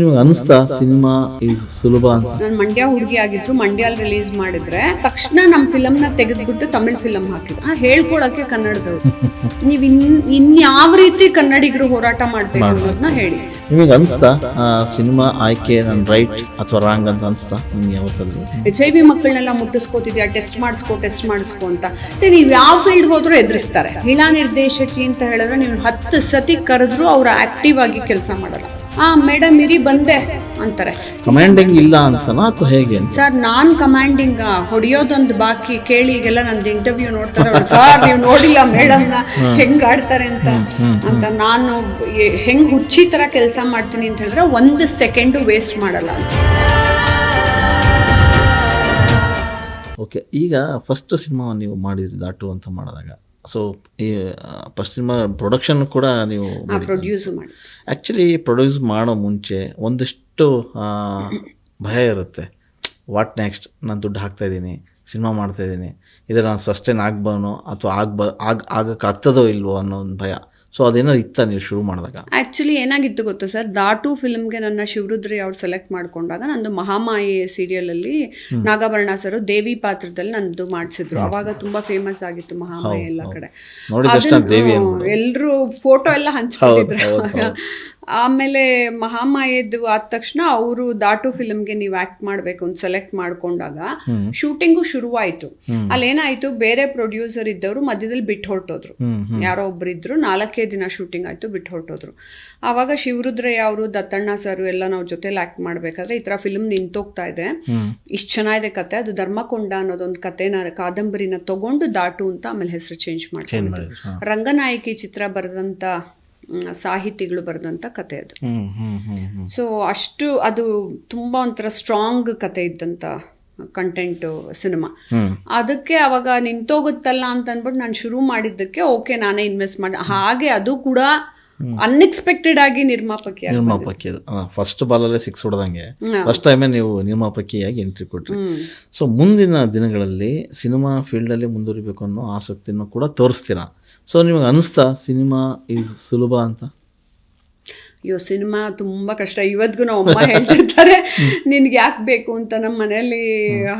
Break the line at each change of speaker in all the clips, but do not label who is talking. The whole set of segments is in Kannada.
ನಿಮ್ಗೆ ಅನಿಸ್ತಾ ಸಿನಿಮಾ ಇದು ಸುಲಭ ಅಂತ?
ನಾನು ಮಂಡ್ಯ ಹುಡುಗಿ ಆಗಿದ್ರು ಮಂಡ್ಯಲ್ಲಿ ರಿಲೀಸ್ ಮಾಡಿದ್ರೆ ತಕ್ಷಣ ನಮ್ಮ ಫಿಲಮ್ನ ತೆಗೆದ್ಬಿಟ್ಟು ತಮಿಳ್ ಫಿಲಮ್ ಹಾಕಿದ್ರು. ಆ ಹೇಳ್ಕೊಳಕ್ಕೆ ಕನ್ನಡದವ್ರು. ನೀವ್ ಇನ್ ಇನ್ಯಾವ ರೀತಿ ಕನ್ನಡಿಗರು ಹೋರಾಟ ಮಾಡ್ಬೇಕು ಅನ್ನೋದನ್ನ ಹೇಳಿ.
ನಿಮಗೆ ಅನಿಸ್ತಾ ಸಿನಿಮಾ ಆಯ್ಕೆ ನನ್ನ ರೈಟ್ ಅಥವಾ ರಾಂಗ್ ಅಂತ ಅನಿಸ್ತಾ ನಿಮ್ಗೆ ಯಾವತ್ತಲ್ಲಿ?
ಎಚ್ ಐ ವಿ ಮಕ್ಕಳನ್ನೆಲ್ಲ ಮುಟ್ಟಿಸ್ಕೋತಿದ್ಯಾ ಟೆಸ್ಟ್ ಮಾಡಿಸ್ಕೋ ಟೆಸ್ಟ್ ಮಾಡಿಸ್ಕೋ ಅಂತ. ಮತ್ತೆ ನೀವು ಯಾವ ಫೀಲ್ಡ್ ಹೋದ್ರೂ ಎದುರಿಸ್ತಾರೆ. ಹಿಳಾ ನಿರ್ದೇಶಕಿ ಅಂತ ಹೇಳಿದ್ರೆ ನೀವು ಹತ್ತು ಸತಿ ಕರೆದ್ರು ಅವ್ರು ಆಕ್ಟಿವ್ ಆಗಿ ಕೆಲಸ ಮಾಡಲ್ಲ. ಆ ಮೇಡಮ್ ಇರಿ ಬಂದೆ ಅಂತಾರೆ.
ಕಮಾಂಡಿಂಗ್ ಇಲ್ಲ ಅಂತನಾ ಅಥವಾ ಹೇಗೆ ಅಂತ?
ಸರ್ ನಾನ್ ಕಮಾಂಡಿಂಗ್ ಹೊಡಿಯೋದೊಂದು ಬಾಕಿ ಕೇಳಿ ಈಗೆಲ್ಲ ನಂದು ಇಂಟರ್ವ್ಯೂ ನೋಡ್ತಾರೆ ಸರ್ ನೀವು ನೋಡಿಲ್ಲ ಮೇಡಮ್ನ ಹೆಂಗ್ ಆಡ್ತಾರೆ ಅಂತ? ಅಂತ ನಾನು ಹೆಂಗ್ ಹುಚ್ಚಿ ತರ ಕೆಲಸ ಮಾಡ್ತೀನಿ ಅಂತ ಹೇಳಿದ್ರೆ ಒಂದು ಸೆಕೆಂಡು ವೇಸ್ಟ್ ಮಾಡಲ್ಲ ಅಂತ.
ಓಕೆ ಈಗ ಫಸ್ಟ್ ಸಿನಿಮಾ ನೀವು ಮಾಡಿದ್ರಿ ದಾಟು ಅಂತ ಮಾಡಿದಾಗ ಸೊ ಈ ಫಸ್ಟ್ ಸಿನಿಮಾ ಪ್ರೊಡಕ್ಷನ್ ಕೂಡ ನೀವು
ಪ್ರೊಡ್ಯೂಸ್ ಮಾಡಿ.
ಆ್ಯಕ್ಚುಲಿ ಪ್ರೊಡ್ಯೂಸ್ ಮಾಡೋ ಮುಂಚೆ ಒಂದಿಷ್ಟು ಭಯ ಇರುತ್ತೆ. ವಾಟ್ ನೆಕ್ಸ್ಟ್ ನಾನು ದುಡ್ಡು ಹಾಕ್ತಾಯಿದ್ದೀನಿ ಸಿನಿಮಾ ಮಾಡ್ತಾಯಿದ್ದೀನಿ ಇದರ ನಾನು ಸಸ್ಟೈನ್ ಆಗ್ಬೋನೋ ಅಥವಾ ಆಗ್ಬ ಆಗ ಆಗಕ್ಕಾಗ್ತದೋ ಇಲ್ವೋ ಅನ್ನೋ ಒಂದು ಭಯ. ಸೊ ಅದೇನಾದ್ರು ಇತ್ತ ನೀವು ಶುರು ಮಾಡಿದಾಗ?
ಆ್ಯಕ್ಚುಲಿ ಏನಾಗಿತ್ತು ಗೊತ್ತು ಸರ್? ದಾಟು ಫಿಲ್ಮ್ಗೆ ನನ್ನ ಶಿವರುದ್ರಿ ಅವ್ರು ಸೆಲೆಕ್ಟ್ ಮಾಡ್ಕೊಂಡಾಗ ನಂದು ಮಹಾಮಾಯಿ ಸೀರಿಯಲ್ ಅಲ್ಲಿ ನಾಗಾಭರಣ ಸರ್ ದೇವಿ ಪಾತ್ರದಲ್ಲಿ ನಂದು ಮಾಡಿಸಿದ್ರು. ಅವಾಗ ತುಂಬಾ ಫೇಮಸ್ ಆಗಿತ್ತು ಮಹಾಮಾಯಿ ಎಲ್ಲ ಕಡೆ. ಎಲ್ಲರೂ ಫೋಟೋ ಎಲ್ಲ ಹಂಚ್ಕೊಂಡಿದ್ರು ಆಮೇಲೆ ಮಹಾಮಾಯದ್ದು ಆದ ತಕ್ಷಣ ಅವರು ದಾಟು ಫಿಲ್ಮ್ಗೆ ನೀವು ಆಕ್ಟ್ ಮಾಡಬೇಕು ಅಂತ ಸೆಲೆಕ್ಟ್ ಮಾಡ್ಕೊಂಡಾಗ ಶೂಟಿಂಗು ಶುರುವಾಯ್ತು. ಅಲ್ಲೇನಾಯ್ತು ಬೇರೆ ಪ್ರೊಡ್ಯೂಸರ್ ಇದ್ದವರು ಮಧ್ಯದಲ್ಲಿ ಬಿಟ್ಟು ಹೊರಟೋದ್ರು. ಯಾರೋ ಒಬ್ರು ಇದ್ರು ನಾಲ್ಕೇ ದಿನ ಶೂಟಿಂಗ್ ಆಯ್ತು ಬಿಟ್ಟು ಹೊರಟೋದ್ರು. ಆವಾಗ ಶಿವರುದ್ರಯ್ಯ ಅವರು ದತ್ತಣ್ಣ ಸರ್ ಎಲ್ಲ ನಾವು ಜೊತೆಲಿ ಆಕ್ಟ್ ಮಾಡ್ಬೇಕಾದ್ರೆ ಈ ತರ ಫಿಲ್ಮ್ ನಿಂತೋಗ್ತಾ ಇದೆ. ಇಷ್ಟು ಚೆನ್ನಾಗಿದೆ ಕತೆ ಅದು ಧರ್ಮಕೊಂಡ ಅನ್ನೋದೊಂದು ಕತೆನ ಕಾದಂಬರಿನ ತಗೊಂಡು ದಾಟು ಅಂತ ಆಮೇಲೆ ಹೆಸರು ಚೇಂಜ್ ಮಾಡ್ಕೊಂಡು ರಂಗನಾಯಕಿ ಚಿತ್ರ ಬರೆದಂತ ಮ್, ಸಾಹಿತಿಗಳು ಬರೆದಂಥ ಕತೆ ಅದು. ಸೊ ಅಷ್ಟು ಅದು ತುಂಬಾ ಒಂಥರ ಸ್ಟ್ರಾಂಗ್ ಕತೆ ಇದ್ದಂತ ಕಂಟೆಂಟು ಸಿನಿಮಾ ಅದಕ್ಕೆ ಅವಾಗ ನಿಂತೋಗುತ್ತಲ್ಲ ಅಂತ ಅಂದ್ಬಿಟ್ಟು ನಾನು ಶುರು ಮಾಡಿದ್ದಕ್ಕೆ ಓಕೆ ನಾನೇ ಇನ್ವೆಸ್ಟ್ ಮಾಡಿ ಹಾಗೆ ಅದು ಕೂಡ ಅನ್ಎಕ್ಸ್ಪೆಕ್ಟೆಡ್ ಆಗಿ ನಿರ್ಮಾಪಕಿ ನಿರ್ಮಾಪಕಿ
ನಿರ್ಮಾಪಕಿ ಫಸ್ಟ್ ಬಾಲಲ್ಲೇ ಸಿಕ್ಸ್ ಹೊಡೆದಂಗೆ. ಫಸ್ಟ್ ಟೈಮೇ ನೀವು ನಿರ್ಮಾಪಕಿಯಾಗಿ ಎಂಟ್ರಿ ಕೊಟ್ರಿ. ಸೊ ಮುಂದಿನ ದಿನಗಳಲ್ಲಿ ಸಿನಿಮಾ ಫೀಲ್ಡಲ್ಲಿ ಮುಂದುವರಿಬೇಕು ಅನ್ನೋ ಆಸಕ್ತಿಯನ್ನು ಕೂಡ ತೋರಿಸ್ತೀರಾ? ಸೊ ನಿಮಗೆ ಅನಿಸ್ತಾ ಸಿನಿಮಾ ಇದು ಸುಲಭ ಅಂತ?
ಅಯ್ಯೋ ಸಿನಿಮಾ ತುಂಬಾ ಕಷ್ಟ. ಇವತ್ತಿಗೂ ನಮ್ಮ ಅಮ್ಮ ಹೇಳ್ತಿರ್ತಾರೆ ನಿನ್ಗೆ ಯಾಕೆ ಬೇಕು ಅಂತ ನಮ್ಮ ಮನೇಲಿ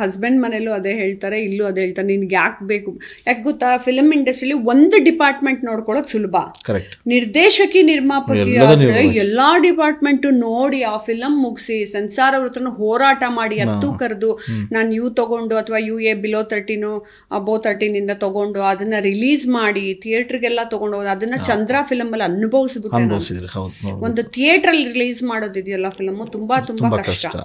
ಹಸ್ಬೆಂಡ್ ಮನೇಲೂ ಅದೇ ಹೇಳ್ತಾರೆ ಇಲ್ಲೂ ಅದೇ ಹೇಳ್ತಾರೆ ನಿನ್ಗೆ ಯಾಕೆ ಬೇಕು? ಯಾಕೆ ಗೊತ್ತಾ? ಫಿಲಮ್ ಇಂಡಸ್ಟ್ರಿಲಿ ಒಂದು ಡಿಪಾರ್ಟ್ಮೆಂಟ್ ನೋಡ್ಕೊಳ್ಳೋದು ಸುಲಭ. ನಿರ್ದೇಶಕಿ ನಿರ್ಮಾಪಕಿ ಎಲ್ಲಾ ಡಿಪಾರ್ಟ್ಮೆಂಟ್ ನೋಡಿ ಆ ಫಿಲಂ ಮುಗಿಸಿ ಸೆನ್ಸಾರ್ ಅವ್ರ ಹತ್ರನು ಹೋರಾಟ ಮಾಡಿ ಹತ್ತು ಕರೆದು ನಾನು ಯು ತಗೊಂಡು ಅಥವಾ U A below thirteen above ತರ್ಟೀನಿಂದ ತಗೊಂಡು ಅದನ್ನ ರಿಲೀಸ್ ಮಾಡಿ ಥಿಯೇಟರ್ಗೆಲ್ಲ ತಗೊಂಡು ಅದನ್ನ ಚಂದ್ರ ಫಿಲಮ್ ಅಲ್ಲಿ ಅನುಭವಿಸ್ಬಿಟ್ಟೆ ಒಂದು ಥಿಯೇಟರ್ ಅಲ್ಲಿ ರಿಲೀಸ್ ಮಾಡೋದಿದೆಯಲ್ಲ ಫಿಲಮ್ ತುಂಬಾ ತುಂಬಾ ಕಷ್ಟ.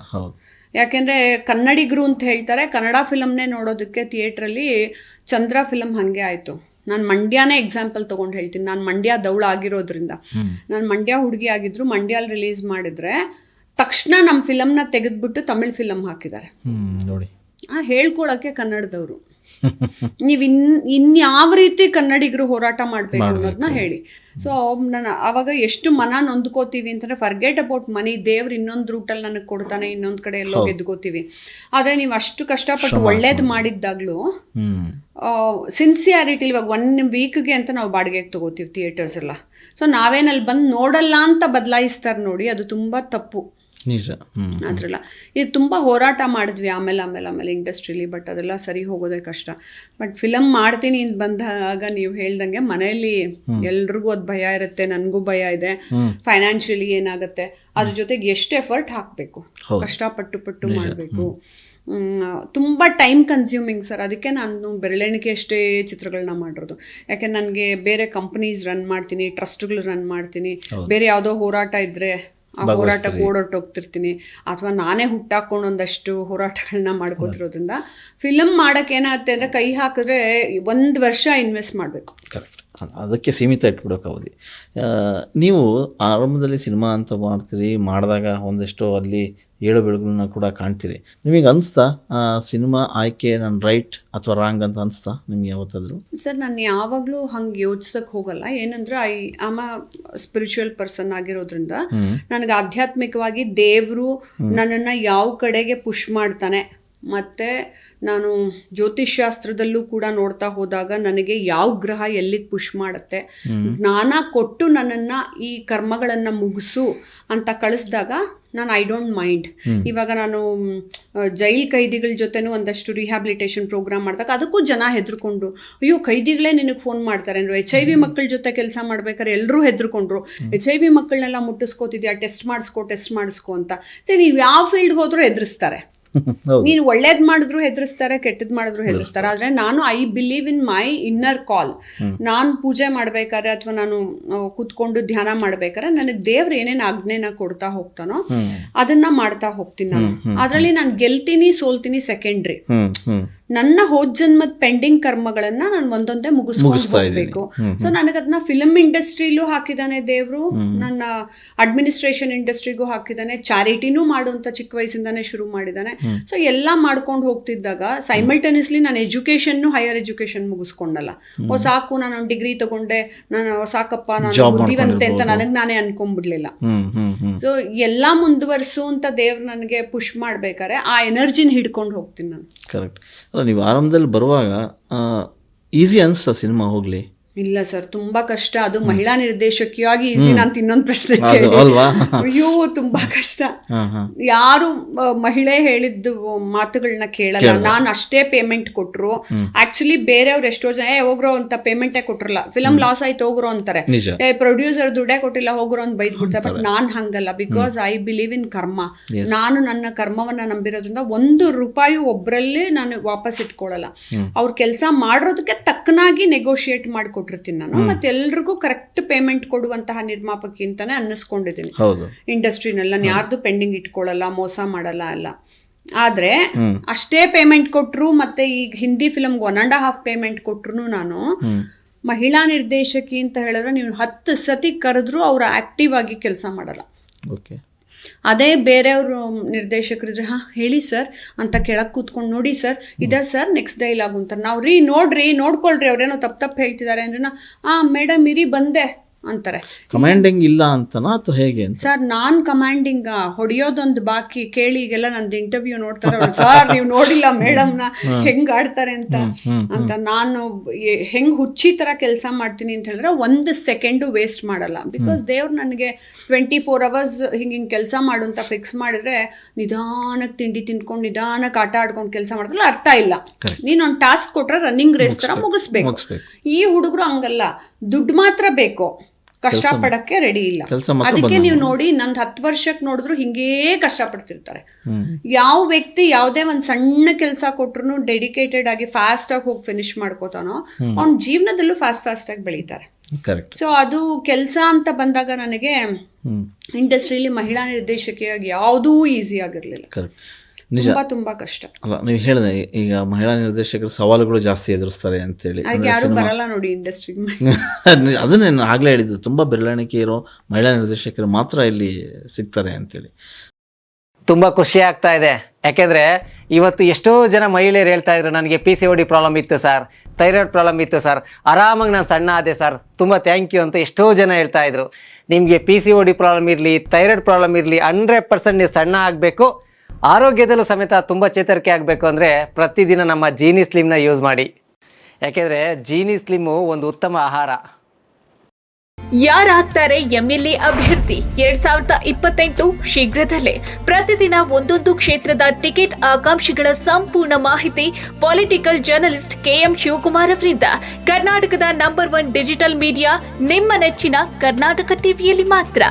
ಯಾಕೆಂದ್ರೆ ಕನ್ನಡಿಗರು ಅಂತ ಹೇಳ್ತಾರೆ ಕನ್ನಡ ಫಿಲಮ್ನೇ ನೋಡೋದಕ್ಕೆ ಥಿಯೇಟರ್ ಅಲ್ಲಿ ಚಂದ್ರ ಫಿಲಮ್ ಹಂಗೆ ಆಯ್ತು. ನಾನು ಮಂಡ್ಯನೇ ಎಕ್ಸಾಂಪಲ್ ತೊಗೊಂಡು ಹೇಳ್ತೀನಿ. ನಾನು ಮಂಡ್ಯ ದೌಳ ಆಗಿರೋದ್ರಿಂದ. ನಾನು ಮಂಡ್ಯ ಹುಡುಗಿ ಆಗಿದ್ರು ಮಂಡ್ಯಲ್ಲಿ ರಿಲೀಸ್ ಮಾಡಿದ್ರೆ ತಕ್ಷಣ ನಮ್ಮ ಫಿಲಮ್ನ ತೆಗೆದ್ಬಿಟ್ಟು ತಮಿಳ್ ಫಿಲಮ್ ಹಾಕಿದ್ದಾರೆ.
ನೋಡಿ.
ಆ ಹೇಳ್ಕೊಳಕ್ಕೆ ಕನ್ನಡದವರು. ನೀವು ಇನ್ ಇನ್ಯಾವ ರೀತಿ ಕನ್ನಡಿಗರು ಹೋರಾಟ ಮಾಡಬೇಕು ಅನ್ನೋದನ್ನ ಹೇಳಿ. ಸೊ ನಾನು ಅವಾಗ ಎಷ್ಟು ಮನ ನೊಂದ್ಕೋತೀವಿ ಅಂತಂದ್ರೆ ಫರ್ಗೆಟ್ ಅಬೌಟ್ ಮನಿ ದೇವ್ರು ಇನ್ನೊಂದು ರೂಟಲ್ಲಿ ನನಗೆ ಕೊಡ್ತಾನೆ ಇನ್ನೊಂದು ಕಡೆ ಎಲ್ಲೋ ಗೆದ್ಕೋತೀವಿ. ಆದ್ರೆ ನೀವು ಅಷ್ಟು ಕಷ್ಟಪಟ್ಟು ಒಳ್ಳೇದು ಮಾಡಿದ್ದಾಗ್ಲೂ ಸಿನ್ಸಿಯಾರಿಟಿ ಇವಾಗ ಒನ್ ವೀಕ್ಗೆ ಅಂತ ನಾವು ಬಾಡಿಗೆಗೆ ತಗೋತೀವಿ ಥಿಯೇಟರ್ಸ್ ಎಲ್ಲ. ಸೊ ನಾವೇನಲ್ಲಿ ಬಂದು ನೋಡಲ್ಲ ಅಂತ ಬದಲಾಯಿಸ್ತಾರೆ ನೋಡಿ ಅದು ತುಂಬಾ ತಪ್ಪು.
ನಿಜ.
ಅದ್ರಲ್ಲ. ಇದು ತುಂಬ ಹೋರಾಟ ಮಾಡಿದ್ವಿ ಆಮೇಲೆ ಆಮೇಲೆ ಆಮೇಲೆ ಇಂಡಸ್ಟ್ರಿಲಿ ಬಟ್ ಅದೆಲ್ಲ ಸರಿ ಹೋಗೋದೇ ಕಷ್ಟ. ಬಟ್ ಫಿಲಮ್ ಮಾಡ್ತೀನಿ ಅಂತ ಬಂದಾಗ ನೀವು ಹೇಳ್ದಂಗೆ ಮನೆಯಲ್ಲಿ ಎಲ್ರಿಗೂ ಅದು ಭಯ ಇರುತ್ತೆ ನನಗೂ ಭಯ ಇದೆ. ಫೈನಾನ್ಷಿಯಲಿ ಏನಾಗುತ್ತೆ ಅದ್ರ ಜೊತೆಗೆ ಎಷ್ಟು ಎಫರ್ಟ್ ಹಾಕಬೇಕು? ಕಷ್ಟಪಟ್ಟು ಪಟ್ಟು ಮಾಡಬೇಕು. ತುಂಬ ಟೈಮ್ ಕನ್ಸ್ಯೂಮಿಂಗ್ ಸರ್ ಅದಕ್ಕೆ ನಾನು ಬೆರಳೆಣಿಕೆ ಅಷ್ಟೇ ಚಿತ್ರಗಳನ್ನ ಮಾಡಿರೋದು. ಯಾಕೆ ನನಗೆ ಬೇರೆ ಕಂಪನೀಸ್ ರನ್ ಮಾಡ್ತೀನಿ ಟ್ರಸ್ಟ್ಗಳು ರನ್ ಮಾಡ್ತೀನಿ. ಬೇರೆ ಯಾವುದೋ ಹೋರಾಟ ಇದ್ದರೆ ಆ ಹೋರಾಟಕ್ಕೆ ಓಡೋಟೋಗ್ತಿರ್ತೀನಿ ಅಥವಾ ನಾನೇ ಹುಟ್ಟಾಕೊಂಡು ಒಂದಷ್ಟು ಹೋರಾಟಗಳನ್ನ ಮಾಡ್ಕೋತಿರೋದ್ರಿಂದ ಫಿಲಮ್ ಮಾಡಕ್ಕೆ ಏನಾಗುತ್ತೆ ಅಂದರೆ ಕೈ ಹಾಕಿದ್ರೆ ಒಂದು ವರ್ಷ ಇನ್ವೆಸ್ಟ್ ಮಾಡಬೇಕು.
ಕರೆಕ್ಟ್ ಅದಕ್ಕೆ ಸೀಮಿತ ಇಟ್ಬಿಡೋಕೆ ಅವಧಿ. ನೀವು ಆರಂಭದಲ್ಲಿ ಸಿನಿಮಾ ಅಂತ ಮಾಡ್ತೀರಿ ಮಾಡಿದಾಗ ಒಂದಷ್ಟು ಅಲ್ಲಿ ಏಳು ಬೆಳಗುಗಳನ್ನ ಕೂಡ ಕಾಣ್ತೀರಿ. ನಿಮಗೆ ಅನಿಸ್ತಾ ಸಿನಿಮಾ ಆಯ್ಕೆ ನನ್ನ ರೈಟ್ ಅಥವಾ ರಾಂಗ್ ಅಂತ ಅನಿಸ್ತಾ ನಿಮ್ಗೆ ಯಾವತ್ತಾದರೂ?
ಸರ್ ನಾನು ಯಾವಾಗಲೂ ಹಂಗೆ ಯೋಚಿಸಕ್ಕೆ ಹೋಗಲ್ಲ. ಏನಂದ್ರೆ ಐ ಆಮ ಸ್ಪಿರಿಚುವಲ್ ಪರ್ಸನ್ ಆಗಿರೋದ್ರಿಂದ ನನಗೆ ಆಧ್ಯಾತ್ಮಿಕವಾಗಿ ದೇವರು ನನ್ನನ್ನು ಯಾವ ಕಡೆಗೆ ಪುಷ್ ಮಾಡ್ತಾನೆ ಮತ್ತು ನಾನು ಜ್ಯೋತಿಷ್ಶಾಸ್ತ್ರದಲ್ಲೂ ಕೂಡ ನೋಡ್ತಾ ಹೋದಾಗ ನನಗೆ ಯಾವ ಗ್ರಹ ಎಲ್ಲಿಗೆ ಪುಷ್ ಮಾಡುತ್ತೆ? ಜ್ಞಾನ ಕೊಟ್ಟು ನನ್ನನ್ನು ಈ ಕರ್ಮಗಳನ್ನು ಮುಗಿಸು ಅಂತ ಕಳಿಸಿದಾಗ ನಾನು ಐ ಡೋಂಟ್ ಮೈಂಡ್ ಇವಾಗ ನಾನು ಜೈಲ್ ಕೈದಿಗಳ ಜೊತೆನೂ ಒಂದಷ್ಟು ರಿಹ್ಯಾಬಿಲಿಟೇಷನ್ ಪ್ರೋಗ್ರಾಮ್ ಮಾಡಿದಾಗ ಅದಕ್ಕೂ ಜನ ಹೆದರ್ಕೊಂಡು ಅಯ್ಯೋ ಕೈದಿಗಳೇ ನಿನಗೆ ಫೋನ್ ಮಾಡ್ತಾರೆ ಅಂದ್ರೆ. ಎಚ್ ಐ ವಿ ಮಕ್ಕಳ ಜೊತೆ ಕೆಲಸ ಮಾಡ್ಬೇಕಾದ್ರೆ ಎಲ್ಲರೂ ಹೆದರ್ಕೊಂಡ್ರು. ಎಚ್ ಐ ವಿ ಮಕ್ಕಳನ್ನೆಲ್ಲ ಮುಟ್ಟಿಸ್ಕೋತಿದ್ಯಾ? ಟೆಸ್ಟ್ ಮಾಡಿಸ್ಕೋ ಟೆಸ್ಟ್ ಮಾಡಿಸ್ಕೋ ಅಂತ. ಸರಿ ನೀವು ಯಾವ ಫೀಲ್ಡ್ ಹೋದ್ರೂ ಹೆದರ್ಸ್ತಾರೆ.
ಹೌದು
ನೀನು ಒಳ್ಳೇದ್ ಮಾಡಿದ್ರು ಹೆದರಿಸ್ತಾರೆ ಕೆಟ್ಟದ್ ಮಾಡಿದ್ರು ಹೆದರಿಸ್ತಾರೆ. ಆದ್ರೆ ನಾನು I believe in my inner call ನಾನು ಪೂಜೆ ಮಾಡ್ಬೇಕಾದ್ರೆ ಅಥವಾ ನಾನು ಕುತ್ಕೊಂಡು ಧ್ಯಾನ ಮಾಡ್ಬೇಕಾದ್ರೆ ನನಗೆ ದೇವ್ರ ಏನೇನ್ ಆಜ್ಞೆನ ಕೊಡ್ತಾ ಹೋಗ್ತಾನೋ ಅದನ್ನ ಮಾಡ್ತಾ ಹೋಗ್ತೀನಿ ನಾನು. ಅದ್ರಲ್ಲಿ ನಾನು ಗೆಲ್ತೀನಿ ಸೋಲ್ತೀನಿ ಸೆಕೆಂಡ್ರಿ ನನ್ನ ಹೋದ್ ಜನ್ಮದ ಪೆಂಡಿಂಗ್ ಕರ್ಮಗಳನ್ನ ನಾನು ಒಂದೊಂದೇ ಮುಗಿಸ್ಕೊಂಡು ಹೋಗ್ಬೇಕು. ಸೊ ನನಗದನ್ನ ಫಿಲಮ್ ಇಂಡಸ್ಟ್ರಿಲೂ ಹಾಕಿದಾನೆ ದೇವ್ರು. ನನ್ನ ಅಡ್ಮಿನಿಸ್ಟ್ರೇಷನ್ ಇಂಡಸ್ಟ್ರಿಗೂ ಹಾಕಿದಾನೆ. ಚಾರಿಟಿನೂ ಮಾಡುವಂತ ಚಿಕ್ಕ ವಯಸ್ಸಿಂದಾನೆ ಶುರು ಮಾಡಿದಾನೆ. ಸೊ ಎಲ್ಲ ಮಾಡ್ಕೊಂಡು ಹೋಗ್ತಿದ್ದಾಗ ಸೈಮಲ್ಟೇನಿಯಸ್ಲಿ ನಾನು ಎಜುಕೇಶನ್ ಹೈಯರ್ ಎಜುಕೇಶನ್ ಮುಗಿಸ್ಕೊಂಡಲ್ಲ. ಓ ಸಾಕು ನಾನು ಡಿಗ್ರಿ ತಗೊಂಡೆ. ನಾನು ಸಾಕಪ್ಪ ನಾನು ಬುದ್ಧಿವಂತೆ ಅಂತ ನನಗ್ ನಾನೇ ಅನ್ಕೊಂಡ್ಬಿಡ್ಲಿಲ್ಲ. ಸೊ ಎಲ್ಲ ಮುಂದುವರಿಸು ಅಂತ ದೇವ್ರು ನನಗೆ ಪುಷ್ ಮಾಡ್ಬೇಕಾರೆ ಆ ಎನರ್ಜಿನ ಹಿಡ್ಕೊಂಡು ಹೋಗ್ತೀನಿ ನಾನು.
ಕರೆಕ್ಟ್ ನೀವು ಆರಂಭದಲ್ಲಿ ಬರುವಾಗ ಈಸಿ ಅನಿಸ್ತಾ ಸಿನಿಮಾ ಹೋಗ್ಲಿ?
ಇಲ್ಲ ಸರ್ ತುಂಬಾ ಕಷ್ಟ. ಅದು ಮಹಿಳಾ ನಿರ್ದೇಶಕಿಯಾಗಿ ಈಸಿ ನಾನು ಇನ್ನೊಂದು ಪ್ರಶ್ನೆ ಅಯ್ಯೋ ತುಂಬಾ ಕಷ್ಟ. ಯಾರು ಮಹಿಳೆ ಹೇಳಿದ್ದು ಮಾತುಗಳನ್ನ ಕೇಳಲ್ಲ. ನಾನು ಅಷ್ಟೇ ಪೇಮೆಂಟ್ ಕೊಟ್ರು. ಆಕ್ಚುಲಿ ಬೇರೆಯವ್ರು ಎಷ್ಟೋ ಜನ ಏ ಹೋಗ್ರೋ ಅಂತ ಪೇಮೆಂಟೇ ಕೊಟ್ರಲ್ಲ. ಫಿಲಮ್ ಲಾಸ್ ಆಯ್ತು ಹೋಗ್ರೋ ಅಂತಾರೆ. ಏ ಪ್ರೊಡ್ಯೂಸರ್ ದುಡ್ಡೇ ಕೊಟ್ಟಿಲ್ಲ ಹೋಗ್ರೋ ಅಂತ ಬೈದ್ ಬಿಡ್ತಾರೆ ಬಟ್ ನಾನ್ ಹಂಗಲ್ಲ. ಬಿಕಾಸ್ ಐ ಬಿಲೀವ್ ಇನ್ ಕರ್ಮ ನಾನು ನನ್ನ ಕರ್ಮವನ್ನ ನಂಬಿರೋದ್ರಿಂದ ಒಂದು ರೂಪಾಯಿ ಒಬ್ರಲ್ಲಿ ನಾನು ವಾಪಸ್ ಇಟ್ಕೊಳ್ಳಲ್ಲ ಅವ್ರ ಕೆಲಸ ಮಾಡಿರೋದಕ್ಕೆ ತಕ್ಕನಾಗಿ ನೆಗೋಷಿಯೇಟ್ ಮಾಡ್ಕೊಟ್ಟಿರ್ತೀನಿ ನಾನು. ಮತ್ತೆ ಎಲ್ರಿಗೂ ಕರೆಕ್ಟ್ ಪೇಮೆಂಟ್ ಕೊಡುವಂತಹ ನಿರ್ಮಾಪಕಿ ಅಂತಾನೆ ಅನ್ನಿಸ್ಕೊಂಡಿದ್ದೀನಿ ಇಂಡಸ್ಟ್ರಿನಲ್ಲಿ ನಾನು ಯಾರ್ದು ಪೆಂಡಿಂಗ್ ಇಟ್ಕೊಳ್ಳಲ್ಲ ಮೋಸ ಮಾಡಲ್ಲ ಅಲ್ಲ ಆದ್ರೆ ಅಷ್ಟೇ ಪೇಮೆಂಟ್ ಕೊಟ್ರು ಮತ್ತೆ ಈಗ Hindi film one and half payment ಕೊಟ್ರು ನಾನು ಮಹಿಳಾ ನಿರ್ದೇಶಕಿ ಅಂತ ಹೇಳಿದ್ರೆ ನೀವು ಹತ್ತು ಸತಿ ಕರೆದ್ರು ಅವ್ರು ಆಕ್ಟಿವ್ ಆಗಿ ಕೆಲಸ ಮಾಡಲ್ಲ.
ಓಕೆ
ಅದೇ ಬೇರೆಯವರು ನಿರ್ದೇಶಕರಿದ್ರೆ ಹಾಂ, ಹೇಳಿ ಸರ್, ಅಂತ ಕೆಳಗೆ ಕೂತ್ಕೊಂಡು, ನೋಡಿ ಸರ್, ಇದೆ ಸರ್, ನೆಕ್ಸ್ಟ್ ಡೈಲಾಗ್ ಅಂತ ನಾವು ರೀ ನೋಡ್ರಿ, ನೋಡ್ಕೊಳ್ರಿ, ಅವ್ರೇನೋ ತಪ್ಪು ತಪ್ಪು ಹೇಳ್ತಿದ್ದಾರೆ ಅಂದ್ರೆ ಆ, ಮೇಡಮ್, ಇರಿ ಬಂದೆ. ಅಂತಾರೆ.
ಕಮಾಂಡಿಂಗ್ ಇಲ್ಲ ಅಂತನಾ ಅಥವಾ ಹೇಗೆ
ಸರ್ ನಾನ್ ಕಮಾಂಡಿಂಗ್ ಹೊಡಿಯೋದೊಂದು ಬಾಕಿ ಕೇಳಿ ಈಗೆಲ್ಲ ನಂದು ಇಂಟರ್ವ್ಯೂ ನೋಡ್ತಾರೆ ಸರ್ ನೀವು ನೋಡಿಲ್ಲ ಮೇಡಮ್ನ ಹೆಂಗ್ ಆಡ್ತಾರೆ ಅಂತ. ಅಂತ ನಾನು ಹೆಂಗ್ ಹುಚ್ಚಿ ತರ ಕೆಲಸ ಮಾಡ್ತೀನಿ ಅಂತ ಹೇಳಿದ್ರೆ ಒಂದು ಸೆಕೆಂಡು ವೇಸ್ಟ್ ಮಾಡಲ್ಲ. ಬಿಕಾಸ್ ದೇವ್ರು ನನಗೆ ಟ್ವೆಂಟಿ ಫೋರ್ ಅವರ್ಸ್ ಹಿಂಗೆ ಹಿಂಗೆ ಕೆಲಸ ಮಾಡು ಅಂತ ಫಿಕ್ಸ್ ಮಾಡಿದ್ರೆ ನಿಧಾನಕ್ಕೆ ತಿಂಡಿ ತಿನ್ಕೊಂಡು ನಿಧಾನಕ್ಕೆ ಆಟ ಆಡ್ಕೊಂಡು ಕೆಲಸ ಮಾಡಿದ್ರೆ ಅರ್ಥ ಇಲ್ಲ. ನೀನೊಂದು ಒಂದು ಟಾಸ್ಕ್ ಕೊಟ್ರೆ ರನ್ನಿಂಗ್ ರೇಸ್ ತರ ಮುಗಿಸ್ಬೇಕು. ಈ ಹುಡುಗರು ಹಂಗಲ್ಲ. ದುಡ್ಡು ಮಾತ್ರ ಬೇಕು. ಕಷ್ಟ ಪಡಕ್ಕೆ ರೆಡಿ ಇಲ್ಲ. ಅದಕ್ಕೆ ನೀವು ನೋಡಿ ನಂದು ಹತ್ತು ವರ್ಷಕ್ಕೆ ನೋಡಿದ್ರು ಹಿಂಗೇ ಕಷ್ಟಪಡ್ತಿರ್ತಾರೆ. ಯಾವ ವ್ಯಕ್ತಿ ಯಾವುದೇ ಒಂದು ಸಣ್ಣ ಕೆಲಸ ಕೊಟ್ರು ಡೆಡಿಕೇಟೆಡ್ ಆಗಿ ಫಾಸ್ಟ್ ಆಗಿ ಹೋಗಿ ಫಿನಿಶ್ ಮಾಡ್ಕೋತಾನೋ ಅವ್ನ ಜೀವನದಲ್ಲೂ ಫಾಸ್ಟ್ ಫಾಸ್ಟ್ ಆಗಿ ಬೆಳೀತಾರೆ. ಸೊ ಅದು ಕೆಲಸ ಅಂತ ಬಂದಾಗ ನನಗೆ ಇಂಡಸ್ಟ್ರಿಲಿ ಮಹಿಳಾ ನಿರ್ದೇಶಕಿಯಾಗಿ ಯಾವುದೂ ಈಸಿ ಆಗಿರ್ಲಿಲ್ಲ.
ಕರೆಕ್ಟ್ ನಿಜ.
ತುಂಬಾ ತುಂಬಾ ಕಷ್ಟ.
ಅಲ್ಲ ನೀವು ಹೇಳಿದೆ ಈಗ ಮಹಿಳಾ ನಿರ್ದೇಶಕರು ಸವಾಲುಗಳು ಜಾಸ್ತಿ ಎದುರಿಸ್ತಾರೆ ಅಂತ
ಹೇಳಿ ಯಾರು ಬರಲ್ಲ ನೋಡಿ ಇಂಡಸ್ಟ್ರಿ
ಅದನ್ನೇ ನಾನು ಆಗ್ಲೇ ಹೇಳಿದ್ದು ತುಂಬಾ ಬೆರಳಿಕೆ ಇರೋ ಮಹಿಳಾ ನಿರ್ದೇಶಕರು ಮಾತ್ರ ಇಲ್ಲಿ ಸಿಗ್ತಾರೆ ಅಂತೇಳಿ.
ತುಂಬಾ ಖುಷಿ ಆಗ್ತಾ ಇದೆ. ಯಾಕೆಂದ್ರೆ ಇವತ್ತು ಎಷ್ಟೋ ಜನ ಮಹಿಳೆಯರು ಹೇಳ್ತಾ ಇದ್ರು ನನಗೆ ಪಿ ಸಿ ಡಿ ಪ್ರಾಬ್ಲಮ್ ಇತ್ತು ಸರ್ ಥೈರಾಯ್ಡ್ ಪ್ರಾಬ್ಲಮ್ ಇತ್ತು ಸರ್ ಆರಾಮಾಗಿ ನಾನು ಸಣ್ಣ ಆದೆ ಸರ್ ತುಂಬ ಥ್ಯಾಂಕ್ ಯು ಅಂತ ಎಷ್ಟೋ ಜನ ಹೇಳ್ತಾ ಇದ್ರು. ನಿಮಗೆ ಪಿ ಸಿ ಡಿ ಪ್ರಾಬ್ಲಮ್ ಇರಲಿ ಥೈರಾಯ್ಡ್ ಪ್ರಾಬ್ಲಮ್ ಇರಲಿ ಹಂಡ್ರೆಡ್ ಪರ್ಸೆಂಟ್ ನೀವು ಸಣ್ಣ ಆಗಬೇಕು. ಆರೋಗ್ಯದಲ್ಲೂ ಸಮೇತ ತುಂಬ ಚೇತರಿಕೆ ಆಗಬೇಕು ಅಂದರೆ ಪ್ರತಿದಿನ ನಮ್ಮ ಜೀನಿ ಸ್ಲಿಮ್ನ ಯೂಸ್ ಮಾಡಿ. ಯಾಕೆಂದರೆ ಜೀನಿ ಸ್ಲಿಮ್ಮು ಒಂದು ಉತ್ತಮ ಆಹಾರ.
ಯಾರಾಗ್ತಾರೆ ಎಂಎಲ್ಎ ಅಭ್ಯರ್ಥಿ? ಎರಡ್ ಸಾವಿರದ ಇಪ್ಪತ್ತೆಂಟು ಶೀಘ್ರದಲ್ಲೇ. ಪ್ರತಿದಿನ ಒಂದೊಂದು ಕ್ಷೇತ್ರದ ಟಿಕೆಟ್ ಆಕಾಂಕ್ಷಿಗಳ ಸಂಪೂರ್ಣ ಮಾಹಿತಿ ಪೊಲಿಟಿಕಲ್ ಜರ್ನಲಿಸ್ಟ್ ಕೆಎಂ ಶಿವಕುಮಾರ್ ಅವರಿಂದ. ಕರ್ನಾಟಕದ ನಂಬರ್ ಒನ್ ಡಿಜಿಟಲ್ ಮೀಡಿಯಾ ನಿಮ್ಮ ನೆಚ್ಚಿನ ಕರ್ನಾಟಕ ಟಿವಿಯಲ್ಲಿ ಮಾತ್ರ.